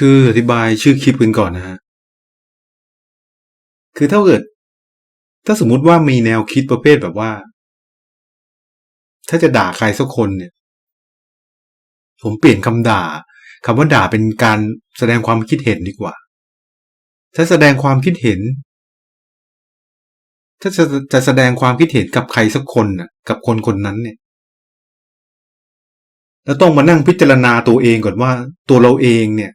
คืออธิบายชื่อคลิปกันก่อนนะฮะ คือถ้าเกิด ถ้าสมมุติว่ามีแนวคิดประเภทแบบว่า ถ้าจะด่าใครสักคนเนี่ย ผมเปลี่ยนคำด่าคำว่าด่าเป็นการแสดงความคิดเห็นดีกว่า ถ้าแสดงความคิดเห็น ถ้าจะจะแสดงความคิดเห็นกับใครสักคนน่ะ กับคนคนนั้นเนี่ยแล้วต้องมานั่งพิจารณาตัวเองก่อนว่า ตัวเราเองเนี่ย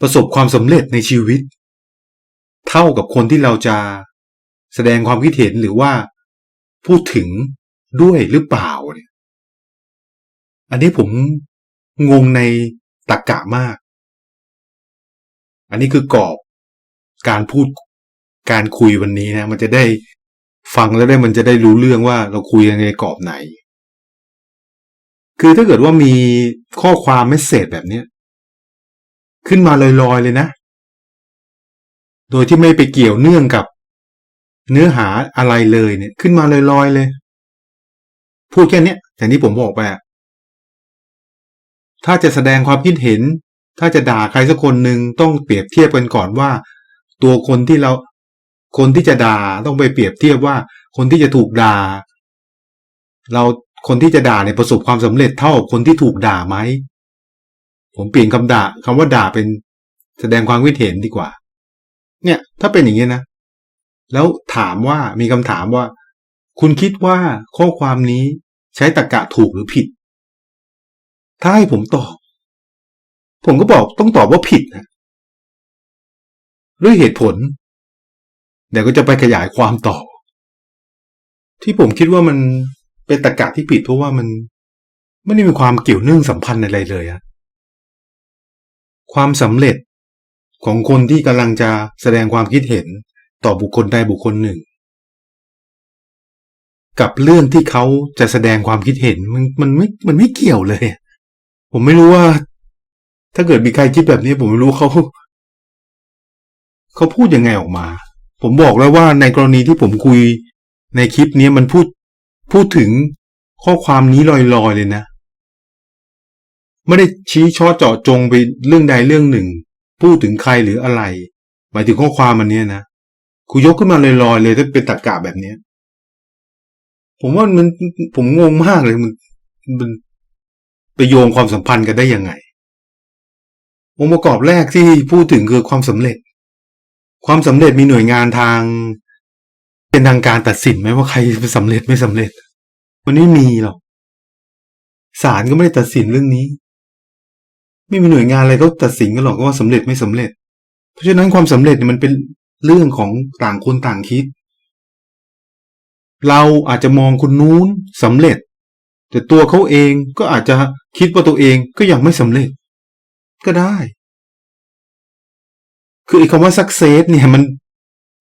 ประสบความสำเร็จในชีวิต เท่ากับคนที่เราจะแสดงความคิดเห็นหรือว่าพูดถึงด้วยหรือเปล่าเนี่ย อันนี้ผมงงในตรกกะมาก อันนี้คือกรอบการพูดการคุยวันนี้นะ มันจะได้ฟังแล้วได้มันจะได้รู้เรื่องว่าเราคุยในกรอบไหน คือถ้าเกิดว่ามีข้อความเมสเซจแบบนี้ ขึ้นมาลอยๆเลยนะ โดยที่ไม่ไปเกี่ยวเนื่องกับ เนื้อหาอะไรเลยเนี่ย ขึ้นมาลอยๆเลย พูดแค่นี้แต่นี้ผมบอกไปถ้าจะแสดงความคิดเห็น ถ้าจะด่าใครสักคนหนึ่งต้องเปรียบเทียบกันก่อนว่า ตัวคนที่เราคนที่จะด่าต้องไปเปรียบเทียบว่า คนที่จะถูกด่า เราคนที่จะด่าเนี่ยประสบความสำเร็จเท่ากับคนที่ถูกด่าไหม ผมเปลี่ยนคำด่าคำว่าด่าเป็นแสดงความคิดเห็นดีกว่า เนี่ย ถ้าเป็นอย่างนี้นะ แล้วถามว่ามีคำถามว่า คุณคิดว่าข้อความนี้ใช้ตรรกะถูกหรือผิด ถ้าให้ผมตอบ ผมก็บอกต้องตอบว่าผิดนะด้วยเหตุผลเดี๋ยวก็จะไปขยายความต่อ ที่ผมคิดว่ามันเป็นตรรกะที่ผิดเพราะว่ามัน ไม่ได้มีความเกี่ยวเนื่องสัมพันธ์อะไรเลยอะ ความสำเร็จของคนที่กำลังจะแสดงความคิดเห็นต่อบุคคลใดบุคคลหนึ่ง กับเรื่องที่เขาจะแสดงความคิดเห็นมันมันไม่มันไม่เกี่ยวเลย ผมไม่รู้ว่า ถ้าเกิดมีใครคิดแบบนี้ ผมไม่รู้เขาเขาพูดยังไงออกมา ผมบอกแล้วว่าในกรณีที่ผมคุยในคลิปนี้มันพูดพูดถึงข้อความนี้ลอยๆเลยนะ ไม่ได้ชี้ช่อเจาะจงไปเรื่องใดเรื่องหนึ่ง พูดถึงใครหรืออะไร หมายถึงข้อความมันเนี้ยนะคุยกขึ้นมาลอยๆเลยถ้าเป็นตรรกะแบบเนี้ย ผมว่ามันผมงงมากเลยมันมันไปโยงความสัมพันธ์กันได้ยังไง องค์ประกอบแรกที่พูดถึงคือความสำเร็จ ความสำเร็จมีหน่วยงานทาง เป็นทางการตัดสินไหมว่าใครสำเร็จไม่สำเร็จ มันไม่มีหรอกศาลก็ไม่ได้ตัดสินเรื่องนี้ ไม่มีหน่วยงานอะไรเขาตัดสินกันหรอกว่าสำเร็จไม่สำเร็จ เพราะฉะนั้นความสำเร็จเนี่ยมันเป็นเรื่องของต่างคนต่างคิด เราอาจจะมองคนนู้นสำเร็จ แต่ตัวเขาเองก็อาจจะคิดว่าตัวเองก็ยังไม่สำเร็จ ก็ได้ คือไอ้คำว่า success เนี่ยมัน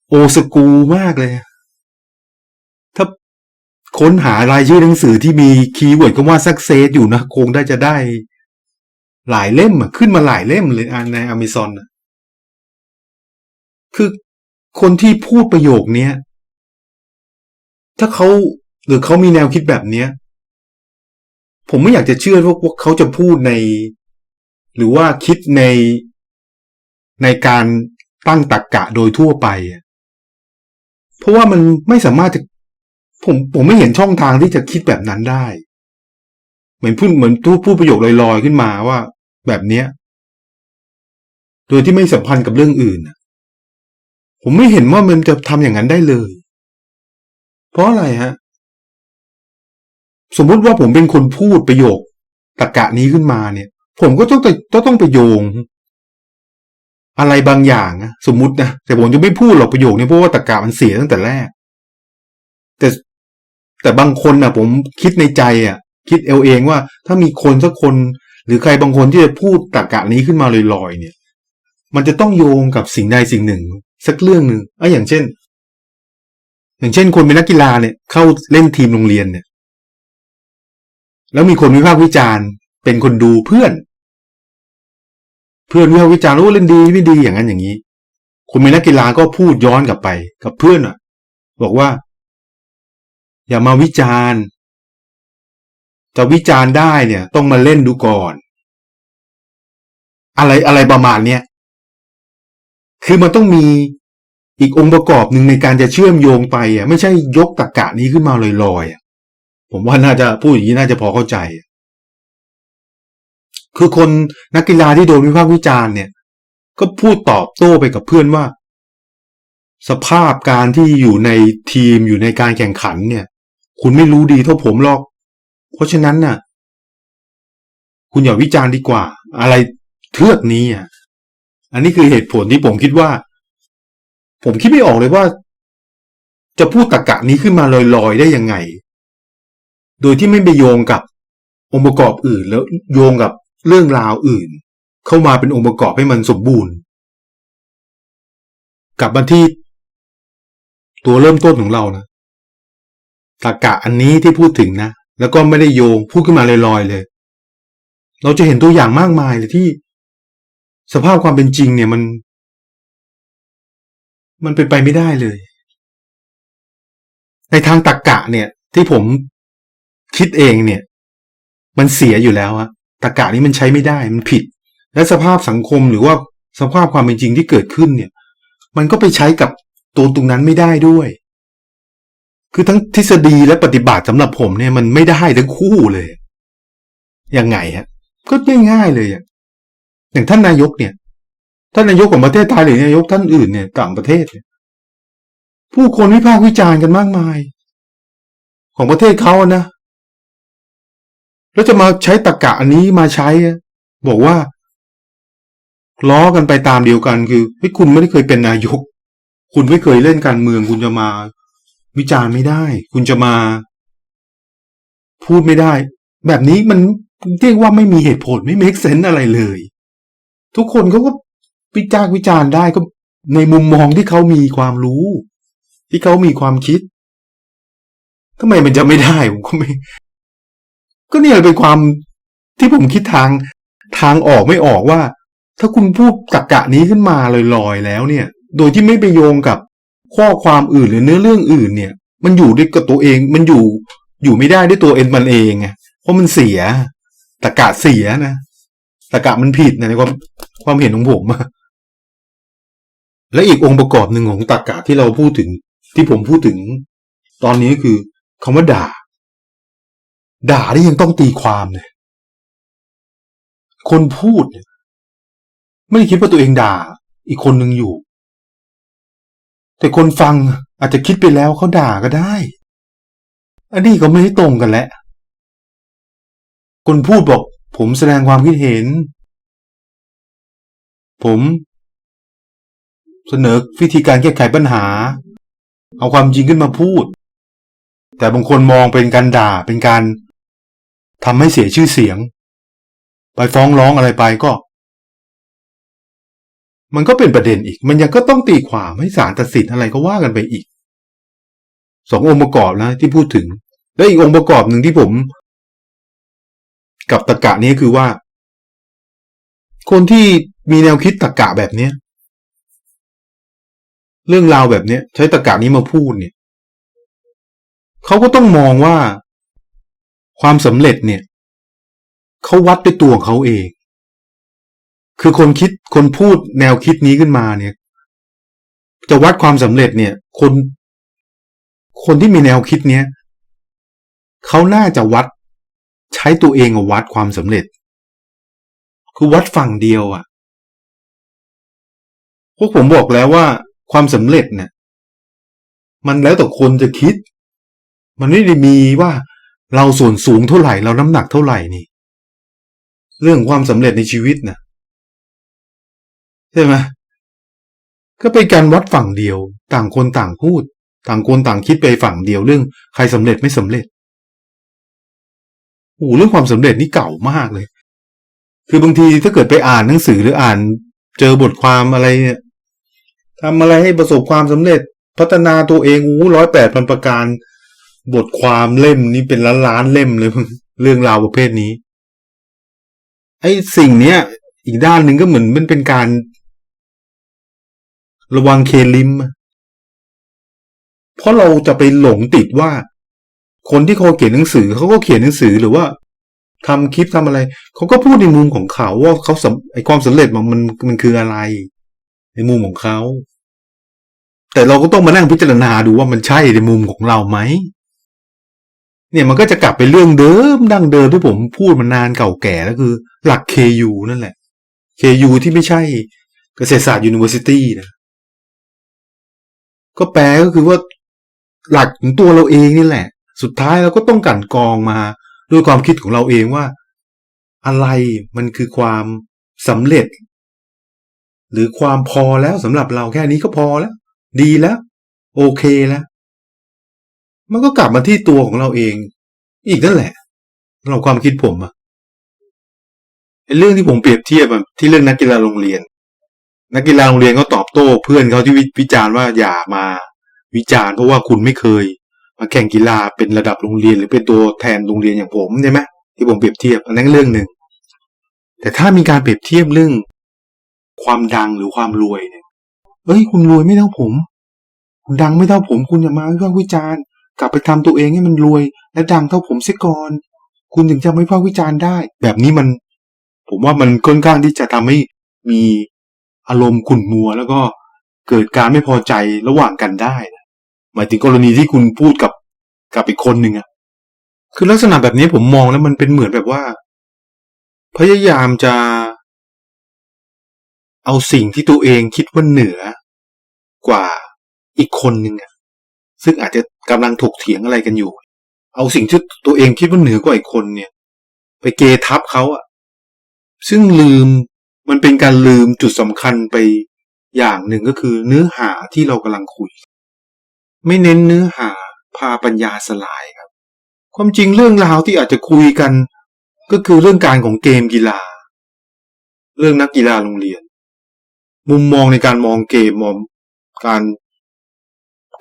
โอสกูมากเลย ถ้าค้นหารายชื่อหนังสือที่มีคีย์เวิร์ดคำว่า success อยู่นะคงได้จะได้ หลายเล่มอะขึ้นมาหลายเล่มเลยในอเมซอนคือคนที่พูดประโยคเนี้ย ถ้าเขาหรือเขามีแนวคิดแบบเนี้ย ผมไม่อยากจะเชื่อว่าเขาจะพูดใน หรือว่าคิดในในการตั้งตรกกะโดยทั่วไปอะเพราะว่ามันไม่สามารถจะผมผมไม่เห็นช่องทางที่จะคิดแบบนั้นได้ เหมือนพูดเหมือนพูดพูดประโยคลอยๆขึ้นมาว่า แบบเนี้ย โดยที่ไม่สัมพันธ์กับเรื่องอื่นผมไม่เห็นว่ามันจะทำอย่างนั้นได้เลย เพราะอะไรฮะ สมมติว่าผมเป็นคนพูดประโยคตรกะนี้ขึ้นมาเนี่ย ผมก็ต้องต้องต้องไปโยง อะไรบางอย่างนะสมมตินะแต่ผมจะไม่พูดหรอกประโยคนี้เพราะว่าตรกะมันเสียตั้งแต่แรก แต่แต่บางคนนะผมคิดในใจอะ คิดเอลเองว่า ถ้ามีคนสักคน หรือใครบางคนที่จะพูดตรกกะนี้ขึ้นมาลอยๆเนี่ย มันจะต้องโยงกับสิ่งใดสิ่งหนึ่ง สักเรื่องหนึ่งอะอย่างเช่น อย่างเช่น คนเป็นนักกีฬาเนี่ย เข้าเล่นทีมโรงเรียนเนี่ย แล้วมีคนวิพากษ์วิจารณ์ เป็นคนดูเพื่อน เพื่อนวิพากษ์วิจารณ์ว่าเล่นดีไม่ดีอย่างนั้นอย่างนี้ คนเป็นนักกีฬาก็พูดย้อนกลับไปกับเพื่อนอะ บอกว่า อย่ามาวิจารณ์ จะวิจารณ์ได้เนี่ย ต้องมาเล่นดูก่อน อะไรอะไรประมาณเนี้ยคือมันต้องมีอีกองค์ประกอบหนึ่งในการจะเชื่อมโยงไปอะไม่ใช่ยกตรกกะนี้ขึ้นมาลอยๆอะผมว่าน่าจะพูดอย่างนี้น่าจะพอเข้าใจ คือคนนักกีฬาที่โดนวิพากษ์วิจารณ์เนี่ย ก็พูดตอบโต้ไปกับเพื่อนว่า สภาพการที่อยู่ในทีมอยู่ในการแข่งขันเนี่ย คุณไม่รู้ดีเท่าผมหรอก เพราะฉะนั้นน่ะ คุณอย่าวิจารณ์ดีกว่า อะไรเทือกนี้อะ อันนี้คือเหตุผลที่ผมคิดว่า ผมคิดไม่ออกเลยว่า จะพูดตรกกะนี้ขึ้นมาลอยๆได้ยังไง โดยที่ไม่ไปโยงกับองค์ประกอบอื่นแล้วโยงกับเรื่องราวอื่น เข้ามาเป็นองค์ประกอบให้มันสมบูรณ์ กลับมาที่ตัวเริ่มต้นของเรานะตรกกะอันนี้ที่พูดถึงนะ แล้วก็ไม่ได้โยงพูดขึ้นมาลอยๆเลย เราจะเห็นตัวอย่างมากมายเลยที่ สภาพความเป็นจริงเนี่ยมัน มันเป็นไปไม่ได้เลย ในทางตรกกะเนี่ย ที่ผมคิดเองเนี่ย มันเสียอยู่แล้วอะตรกกะนี้มันใช้ไม่ได้มันผิด และสภาพสังคมหรือว่าสภาพความเป็นจริงที่เกิดขึ้นเนี่ย มันก็ไปใช้กับตัวตรงนั้นไม่ได้ด้วย คือทั้งทฤษฎีและปฏิบัติสำหรับผมเนี่ยมันไม่ได้ทั้งคู่เลย ยังไงฮะ ก็ง่ายๆเลยอะอย่างท่านนายกเนี่ย ท่านนายกของประเทศไทยหรือนายกท่านอื่นเนี่ยต่างประเทศเนี่ยผู้คนวิพากษ์วิจารณ์กันมากมาย ของประเทศเขานะ แล้วจะมาใช้ตรกกะอันนี้มาใช้ บอกว่า ล้อกันไปตามเดียวกันคือคุณไม่ได้เคยเป็นนายก คุณไม่เคยเล่นการเมืองคุณจะมา วิจารณ์ไม่ได้ คุณจะมา พูดไม่ได้ แบบนี้มันเรียกว่าไม่มีเหตุผลไม่ make sense อะไรเลย ทุกคนเขาก็วิจารณ์วิจารณ์ได้ก็ในมุมมองที่เขามีความรู้ ที่เขามีความคิดทำไมมันจะไม่ได้ผมก็ไม่ ก็เนี่ยเป็นความที่ผมคิดทางทางออกไม่ออกว่า ถ้าคุณพูดตรกกะนี้ขึ้นมาลอยๆแล้วเนี่ย โดยที่ไม่ไปโยงกับ ข้อความอื่นหรือเนื้อเรื่องอื่นเนี่ย มันอยู่ด้วยกับตัวเองมันอยู่อยู่ไม่ได้ด้วยตัวเองมันเองไงเพราะมันเสียตรกะเสียนะตรกะมันผิดนะในความความเห็นของผมและอีกองค์ประกอบหนึ่งของตรกะที่เราพูดถึง ที่ผมพูดถึง ตอนนี้คือคำว่าด่า ด่าที่ยังต้องตีความเนี่ยคนพูดเนี่ยไม่ได้คิดว่าตัวเองด่า อีกคนหนึ่งอยู่ แต่คนฟังอาจจะคิดไปแล้วเขาด่าก็ได้ อันนี้ก็ไม่ได้ตรงกันแหละ คนพูดบอก ผมแสดงความคิดเห็น ผมเสนอวิธีการแก้ไขปัญหา เอาความจริงขึ้นมาพูด แต่บางคนมองเป็นการด่าเป็นการทำให้เสียชื่อเสียง ไปฟ้องร้องอะไรไปก็ มันก็เป็นประเด็นอีก มันยังก็ต้องตีความให้ศาลตัดสินอะไรก็ว่ากันไปอีก สององค์ประกอบนะที่พูดถึง และอีกองค์ประกอบหนึ่งที่ผม กับตรกะนี้คือว่า คนที่มีแนวคิดตรกะแบบเนี้ยเรื่องราวแบบเนี้ย ใช้ตรกะนี้มาพูดเนี่ยเขาก็ต้องมองว่าความสำเร็จเนี่ยเขาวัดด้วยตัวของเขาเอง คือคนคิดคนพูดแนวคิดนี้ขึ้นมาเนี่ย จะวัดความสำเร็จเนี่ย คน คนที่มีแนวคิดเนี้ยเขาน่าจะวัดใช้ตัวเองวัดความสำเร็จ คือวัดฝั่งเดียวอะพวกผมบอกแล้วว่าความสำเร็จเนี่ย มันแล้วแต่คนจะคิด มันไม่ได้มีว่าเราส่วนสูงเท่าไหร่เราน้ำหนักเท่าไหร่นี่ เรื่องความสำเร็จในชีวิตนะ ใช่ไหมก็เป็นการวัดฝั่งเดียว ต่างคนต่างพูด ต่างคนต่างคิดไปฝั่งเดียวเรื่อง ใครสำเร็จไม่สำเร็จโอ้เรื่องความสำเร็จนี่เก่ามากเลย คือบางทีถ้าเกิดไปอ่านหนังสือหรืออ่าน เจอบทความอะไรเนี่ยทำอะไรให้ประสบความสำเร็จ พัฒนาตัวเองอู้ร้อยแปดพันประการ บทความเล่มนี้เป็นล้านล้านเล่มเลยเรื่องราวประเภทนี้ ไอ้สิ่งเนี้ย อีกด้านหนึ่งก็เหมือนมันเป็นการ ระวังเคลิม เพราะเราจะไปหลงติดว่า คนที่เขาเขียนหนังสือเขาก็เขียนหนังสือหรือว่าทำคลิปทำอะไร เขาก็พูดในมุมของเขาว่าเขาสำไอความสำเร็จมันมันมันคืออะไร ในมุมของเขา แต่เราก็ต้องมานั่งพิจารณาดูว่ามันใช่ในมุมของเราไหมเนี่ยมันก็จะกลับไปเรื่องเดิมดั้งเดิมที่ผมพูดมานานเก่าแก่แล้วคือ หลัก KU นั่นแหละ KU ที่ไม่ใช่เกษตรศาสตร์ University นะ ก็แปลก็คือว่าหลักของตัวเราเองนี่แหละ สุดท้ายเราก็ต้องกั่นกองมาด้วยความคิดของเราเองว่า อะไรมันคือความสำเร็จ หรือความพอแล้วสำหรับเราแค่นี้ก็พอแล้ว ดีแล้ว โอเคแล้ว มันก็กลับมาที่ตัวของเราเอง อีกนั่นแหละเราความคิดผมอะเรื่องที่ผมเปรียบเทียบที่เรื่องนักกีฬาโรงเรียน นักกีฬาโรงเรียนก็ตอบโต้เพื่อนเขาที่วิวจารณ์ว่าอย่ามาวิจารณ์เพราะว่าคุณไม่เคย มาแข่งกีฬาเป็นระดับโรงเรียน หรือเป็นตัวแทนโรงเรียนอย่างผมใช่ไหมที่ผมเปรียบเทียบอันนั้นเรื่องหนึ่งแต่ถ้ามีการเปรียบเทียบเรื่อง ความดังหรือความรวยเนี่ยเอ้ย คุณรวยไม่เท่าผม คุณดังไม่เท่าผม คุณอย่ามาวิพากษ์วิจารณ์กลับไปทำตัวเองให้มันรวย และดังเท่าผมเสียก่อน คุณถึงจะไม่พากวิจารณ์ได้ แบบนี้มัน ผมว่ามันค่อนข้างที่จะทำให้มี อารมณ์ขุ่นมัว แล้วก็เกิดการไม่พอใจระหว่างกันได้นะหมายถึงกรณีที่คุณพูดกับกับอีกคนหนึ่งอะคือลักษณะแบบนี้ผมมองแล้วมันเป็นเหมือนแบบว่า พยายามจะ เอาสิ่งที่ตัวเองคิดว่าเหนือกว่าอีกคนหนึ่งอะซึ่งอาจจะกำลังถกเถียงอะไรกันอยู่ เอาสิ่งที่ตัวเองคิดว่าเหนือกว่าอีกคนเนี่ย ไปเกทับเขาอะซึ่งลืม มันเป็นการลืมจุดสำคัญไปอย่างหนึ่งก็คือเนื้อหาที่เรากำลังคุย ไม่เน้นเนื้อหาพาปัญญาสลายครับ ความจริงเรื่องราวที่อาจจะคุยกัน ก็คือเรื่องการของเกมกีฬา เรื่องนักกีฬาโรงเรียน มุมมองในการมองเกมมองการ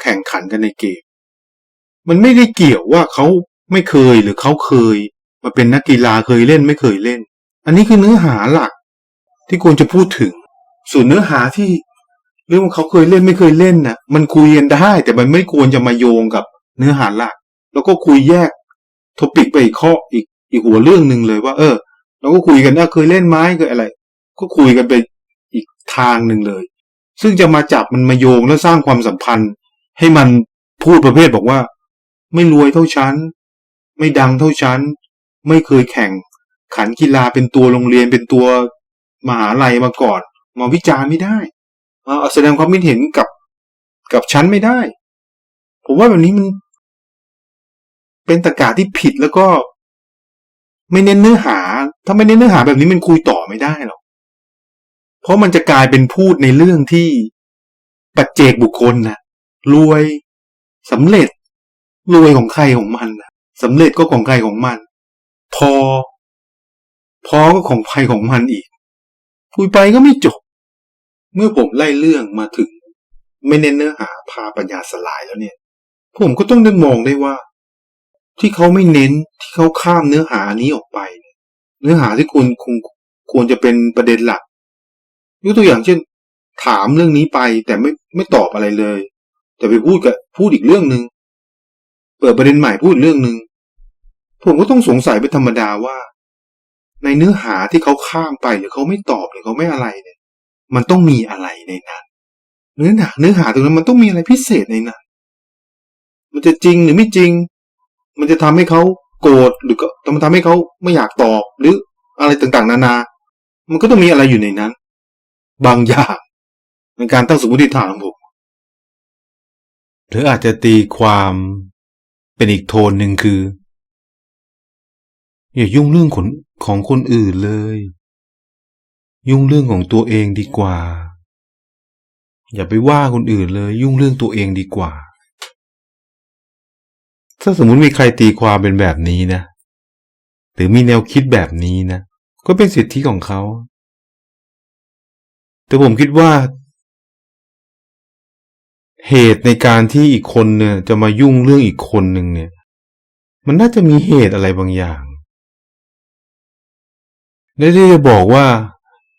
แข่งขันกันในเกม มันไม่ได้เกี่ยวว่าเขาไม่เคยหรือเขาเคย มาเป็นนักกีฬาเคยเล่นไม่เคยเล่น อันนี้คือเนื้อหาหลัก ที่ควรจะพูดถึง ส่วนเนื้อหาที่เรื่องเขาเคยเล่นไม่เคยเล่นน่ะ มันคุยกันได้ แต่มันไม่ควรจะมาโยงกับเนื้อหาหลัก แล้วก็คุยแยกทปิกไปอีกข้ออีกอีกหัวเรื่องหนึ่งเลยว่า เออเราก็คุยกันว่าเคยเล่นไหมเคยอะไร ก็คุยกันไปอีกทางหนึ่งเลย ซึ่งจะมาจับมันมาโยงแล้วสร้างความสัมพันธ์ ให้มันพูดประเภทบอกว่า ไม่รวยเท่าฉัน ไม่ดังเท่าฉัน ไม่เคยแข่งขันกีฬาเป็นตัวโรงเรียนเป็นตัว มหาลัยมาก่อน มาวิจารณ์ไม่ได้มาแสดงความคิดเห็นกับกับฉันไม่ได้ ผมว่าแบบนี้มัน เป็นตรกะที่ผิดแล้วก็ ไม่เน้นเนื้อหา ถ้าไม่เน้นเนื้อหาแบบนี้มันคุยต่อไม่ได้หรอกเพราะมันจะกลายเป็นพูดในเรื่องที่ปัจเจกบุคคลนะรวยสำเร็จรวยของใครของมันนะสำเร็จก็ของใครของมัน พอ พอก็ของใครของมันอีก คุยไปก็ไม่จบ เมื่อผมไล่เรื่องมาถึง ไม่เน้นเนื้อหาพาปัญญาสลายแล้วเนี่ย ผมก็ต้องได้มองได้ว่า ที่เขาไม่เน้นที่เขาข้ามเนื้อหานี้ออกไป เนื้อหาที่คุณคงควรจะเป็นประเด็นหลักยกตัวอย่างเช่น ถามเรื่องนี้ไปแต่ไม่ไม่ตอบอะไรเลย แต่ไปพูดกับพูดอีกเรื่องหนึ่งเปิดประเด็นใหม่พูดเรื่องหนึ่งผมก็ต้องสงสัยเป็นธรรมดาว่า ในเนื้อหาที่เขาข้ามไปหรือเขาไม่ตอบหรือเขาไม่อะไรเนี่ย มันต้องมีอะไรในนั้นเนื้อหาเนื้อหาตรงนั้นมันต้องมีอะไรพิเศษในนั้นมันจะจริงหรือไม่จริง มันจะทำให้เขาโกรธหรือก็มันทำให้เขาไม่อยากตอบหรืออะไรต่างๆ นานา มันก็ต้องมีอะไรอยู่ในนั้น บางอย่างในการตั้งสมมติฐานของผมหรืออาจจะตีความเป็นอีกโทนหนึ่งคือ อย่ายุ่งเรื่องของของคนอื่นเลย ยุ่งเรื่องของตัวเองดีกว่า อย่าไปว่าคนอื่นเลย ยุ่งเรื่องตัวเองดีกว่า ถ้าสมมุติมีใครตีความเป็นแบบนี้นะหรือมีแนวคิดแบบนี้นะก็เป็นสิทธิของเขา แต่ผมคิดว่า เหตุในการที่อีกคนเนี่ยจะมายุ่งเรื่องอีกคนหนึ่งเนี่ย มันน่าจะมีเหตุอะไรบางอย่าง และที่จะบอกว่า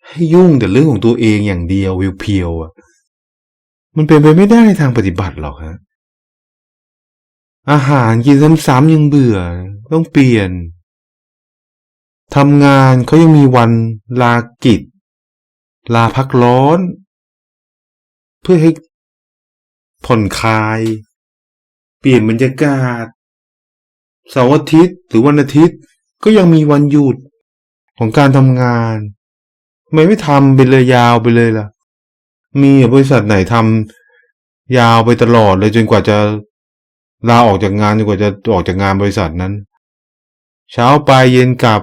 ให้ยุ่งแต่เรื่องของตัวเองอย่างเดียวเพียวๆอะ มันเป็นไปไม่ได้ในทางปฏิบัติหรอกฮะอาหารกินซ้ำๆยังเบื่อ ต้องเปลี่ยนทำงานเขายังมีวันลากิจ ลาพักร้อน เพื่อให้ผ่อนคลาย เปลี่ยนบรรยากาศเสาร์อาทิตย์หรือวันอาทิตย์ก็ยังมีวันหยุด ของการทำงานทำไมไม่ทำไปเลยยาวไปเลยล่ะ มีบริษัทไหนทำยาวไปตลอดเลยจนกว่าจะลาออกจากงานจนกว่าจะออกจากงานบริษัทนั้น เช้าไปเย็นกลับ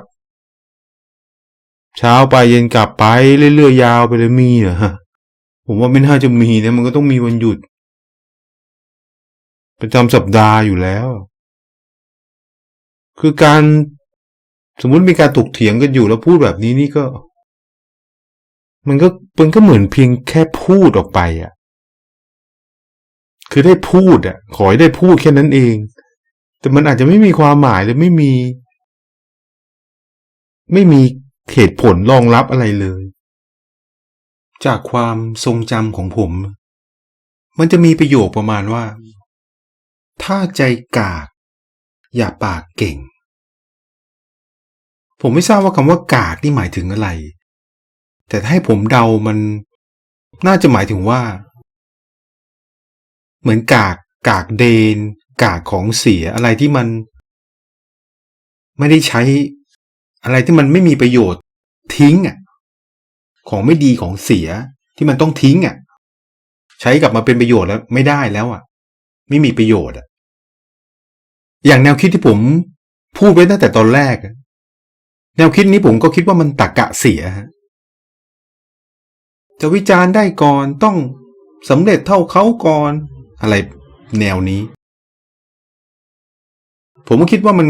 เช้าไปเย็นกลับไปเรื่อยๆยาวไปเลยมีเหรอฮะผมว่าไม่น่าจะมีนะมันก็ต้องมีวันหยุด ประจำสัปดาห์อยู่แล้ว คือการ สมมุติมีการถกเถียงกันอยู่แล้วพูดแบบนี้นี่ก็ มันก็มันก็เหมือนเพียงแค่พูดออกไปอะ คือได้พูดอะ ขอให้ได้พูดแค่นั้นเอง แต่มันอาจจะไม่มีความหมายหรือไม่มี ไม่มีเหตุผลรองรับอะไรเลย จากความทรงจำของผม มันจะมีประโยคประมาณว่า ถ้าใจกาก อย่าปากเก่ง ผมไม่ทราบว่าคำว่ากากนี่หมายถึงอะไร แต่ให้ผมเดามันน่าจะหมายถึงว่า เหมือนกากกากเดน กากของเสียอะไรที่มัน ไม่ได้ใช้ อะไรที่มันไม่มีประโยชน์ ทิ้งอะ ของไม่ดีของเสียที่มันต้องทิ้งอะ ใช้กลับมาเป็นประโยชน์แล้วไม่ได้แล้วอะ ไม่มีประโยชน์อะ อย่างแนวคิดที่ผมพูดไว้ตั้งแต่ตอนแรก แนวคิดนี้ผมก็คิดว่ามันตะกกะเสีย จะวิจารณ์ได้ก่อนต้องสำเร็จเท่าเขาก่อน อะไรแนวนี้ ผมก็คิดว่ามัน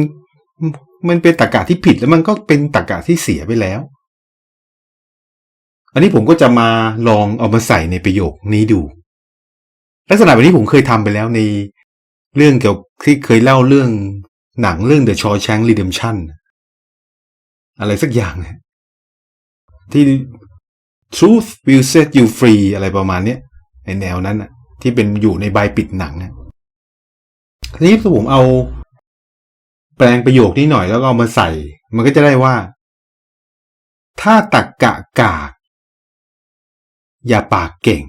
มันเป็นตรกกะที่ผิดแล้วมันก็เป็นตรกกะที่เสียไปแล้ว อันนี้ผมก็จะมาลองเอามาใส่ในประโยคนี้ดู ลักษณะแบบนี้ผมเคยทำไปแล้วในเรื่องเกี่ยวที่เคยเล่าเรื่องหนังเรื่อง The Shawshank Redemption อะไรสักอย่างนะที่ Truth will set you free อะไรประมาณเนี้ยในแนวนั้นน่ะที่เป็นอยู่ในใบปิดหนังนะทีนี้ผมเอาแปลงประโยคนี้หน่อยแล้วก็เอามาใส่ มันก็จะได้ว่า ถ้าตักกะกากอย่าปากเก่ง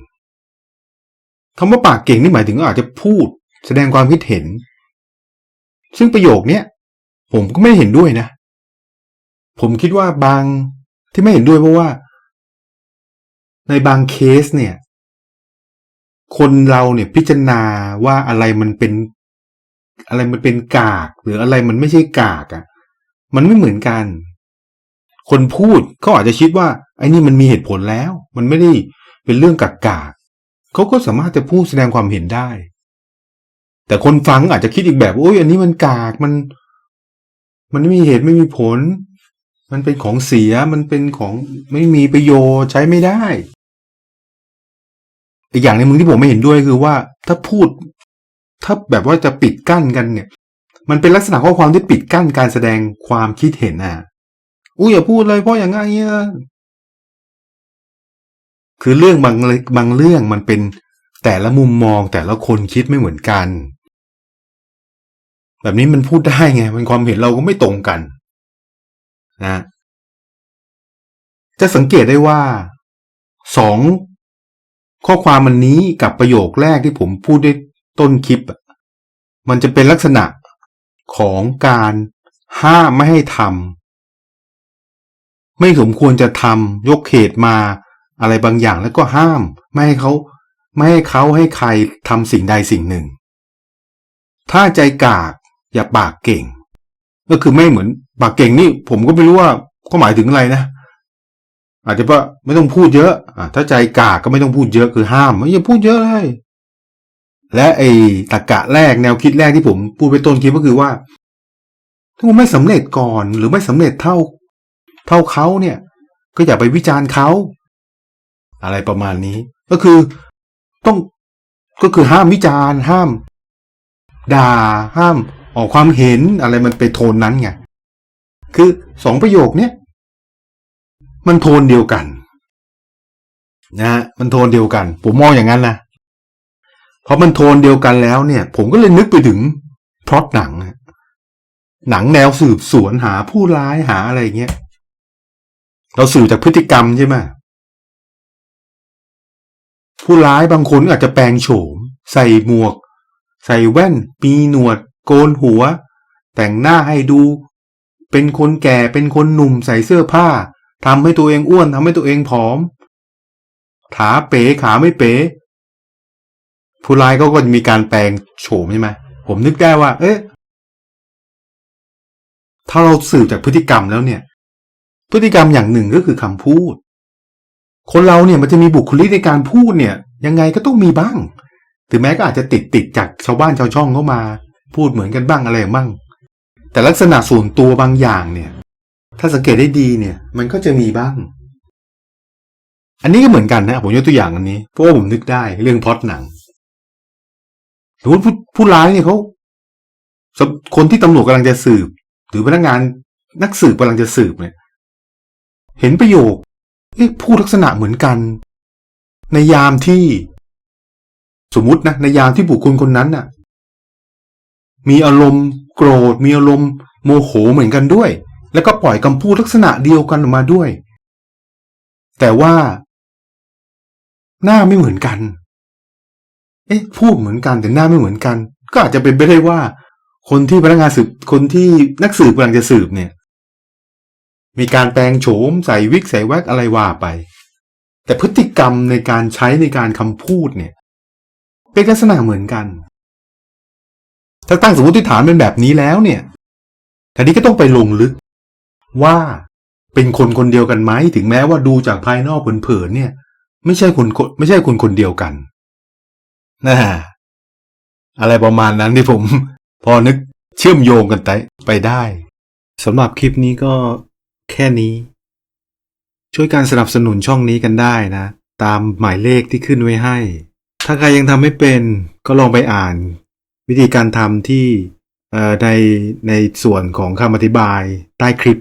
คำว่าปากเก่งนี่หมายถึงว่าอาจจะพูด แสดงความคิดเห็น ซึ่งประโยคเนี้ยผมก็ไม่เห็นด้วยนะ ผมคิดว่าบางที่ไม่เห็นด้วยเพราะว่า ในบางเคสเนี่ย คนเราเนี่ยพิจารณาว่าอะไรมันเป็น อะไรมันเป็นกาก หรืออะไรมันไม่ใช่กากอะ่ะ มันไม่เหมือนกัน คนพูดเขาอาจจะคิดว่าไอ้นี่มันมีเหตุผลแล้ว มันไม่ได้เป็นเรื่องกากกากเขาก็สามารถจะพูดแสดงความเห็นได้ แต่คนฟังอาจจะคิดอีกแบบโอ้ยอันนี้มันกากมัน มันไม่มีเหตุไม่มีผล มันเป็นของเสียมันเป็นของไม่มีประโยชน์ใช้ไม่ได้ อีกอย่างในมึงที่ผมไม่เห็นด้วยคือว่า ถ้าพูด ถ้าแบบว่าจะปิดกั้นกันเนี่ย มันเป็นลักษณะข้อความที่ปิดกั้นการแสดงความคิดเห็นอะอุ้ยอย่าพูดเลยเพราะอย่างงั้นเงี้ยคือเรื่องบางบางเรื่องมันเป็นแต่ละมุมมองแต่ละคนคิดไม่เหมือนกัน แบบนี้มันพูดได้ไง มันความเห็นเราก็ไม่ตรงกัน นะจะสังเกตได้ว่าสองข้อความมันนี้กับประโยคแรกที่ผมพูดได้ต้นคลิป มันจะเป็นลักษณะของการห้ามไม่ให้ทำไม่สมควรจะทำยกเหตุมาอะไรบางอย่างแล้วก็ห้าม ไม่ให้เขาไม่ให้เขาให้ใครทำสิ่งใดสิ่งหนึ่ง ถ้าใจกากอย่าปากเก่ง ก็คือไม่เหมือนปากเก่งนี่ผมก็ไม่รู้ว่าก็หมายถึงอะไรนะ อาจจะว่าไม่ต้องพูดเยอะอะถ้าใจกากก็ไม่ต้องพูดเยอะคือห้ามไม่อย่าพูดเยอะเลยและไอ้ตรกกะแรกแนวคิดแรกที่ผมพูดไปต้นคลิปก็คือว่า ถ้าคุณไม่สำเร็จก่อนหรือไม่สำเร็จเท่า เท่าเขาเนี่ย ก็อย่าไปวิจารณ์เขาอะไรประมาณนี้ ก็คือต้องก็คือห้ามวิจารณ์ห้าม ด่าห้าม ออกความเห็นอะไรมันเป็นโทนนั้นไงคือสองประโยคเนี้ยมันโทนเดียวกันนะฮะมันโทนเดียวกัน ผมมองอย่างนั้นนะเพราะมันโทนเดียวกันแล้วเนี่ย ผมก็เลยนึกไปถึงพล็อตหนังหนังแนวสืบสวนหาผู้ร้ายหาอะไรเงี้ยเราสืบจากพฤติกรรมใช่ไหมผู้ร้ายบางคนอาจจะแปลงโฉม ใส่หมวก ใส่แว่นมีหนวด โกนหัว แต่งหน้าให้ดู เป็นคนแก่เป็นคนหนุ่มใส่เสื้อผ้าทำให้ตัวเองอ้วนทำให้ตัวเองผอม ขาเป๋ขาไม่เป๋ผู้ร้ายก็ก็จะมีการแปลงโฉมใช่ไหมผมนึกได้ว่า เอ๊ะถ้าเราสืบจากพฤติกรรมแล้วเนี่ย พฤติกรรมอย่างหนึ่งก็คือคำพูด คนเราเนี่ยมันจะมีบุคลิกในการพูดเนี่ย ยังไงก็ต้องมีบ้าง ถึงแม้ก็อาจจะติดติดจากชาวบ้านชาวช่องเข้ามา พูดเหมือนกันบ้างอะไรบ้าง แต่ลักษณะส่วนตัวบางอย่างเนี่ย ถ้าสังเกตได้ดีเนี่ย มันก็จะมีบ้าง อันนี้ก็เหมือนกันนะผมยกตัวอย่างอันนี้เพราะว่าผมนึกได้เรื่องพอตหนังสมมติผู้ผู้ร้ายเนี่ยเขาคนที่ตำรวจกำลังจะสืบ หรือพนักงานนักสืบกำลังจะสืบเนี่ย เห็นประโยคเอ๊ะพูดลักษณะเหมือนกัน ในยามที่ สมมตินะในยามที่บุคคลคนนั้นน่ะ มีอารมณ์โกรธ มีอารมณ์โมโหเหมือนกันด้วย แล้วก็ปล่อยคำพูดลักษณะเดียวกันออกมาด้วย แต่ว่า หน้าไม่เหมือนกัน เอ๊ะ พูดเหมือนกันแต่หน้าไม่เหมือนกัน ก็อาจจะเป็นไปได้ว่า คนที่พนักงานสืบคนที่นักสืบกำลังจะสืบเนี่ย มีการแปลงโฉมใส่วิกใส่แว็กอะไรว่าไป แต่พฤติกรรมในการใช้ในการคำพูดเนี่ย เป็นลักษณะเหมือนกัน ถ้าตั้งสมมติฐานเป็นแบบนี้แล้วเนี่ยทีนี้ก็ต้องไปลงลึก ว่าเป็นคนคนเดียวกันไหมถึงแม้ว่าดูจากภายนอกเผินๆเนี่ย ไม่ใช่คนคนไม่ใช่คนคนเดียวกันนะอะไรประมาณนั้นที่ผม พอนึกเชื่อมโยงกันไปไปได้สำหรับคลิปนี้ก็แค่นี้ ช่วยการสนับสนุนช่องนี้กันได้นะ ตามหมายเลขที่ขึ้นไว้ให้ ถ้าใครยังทำไม่เป็นก็ลองไปอ่าน วิธีการทำที่ในในส่วนของคำอธิบายใต้คลิป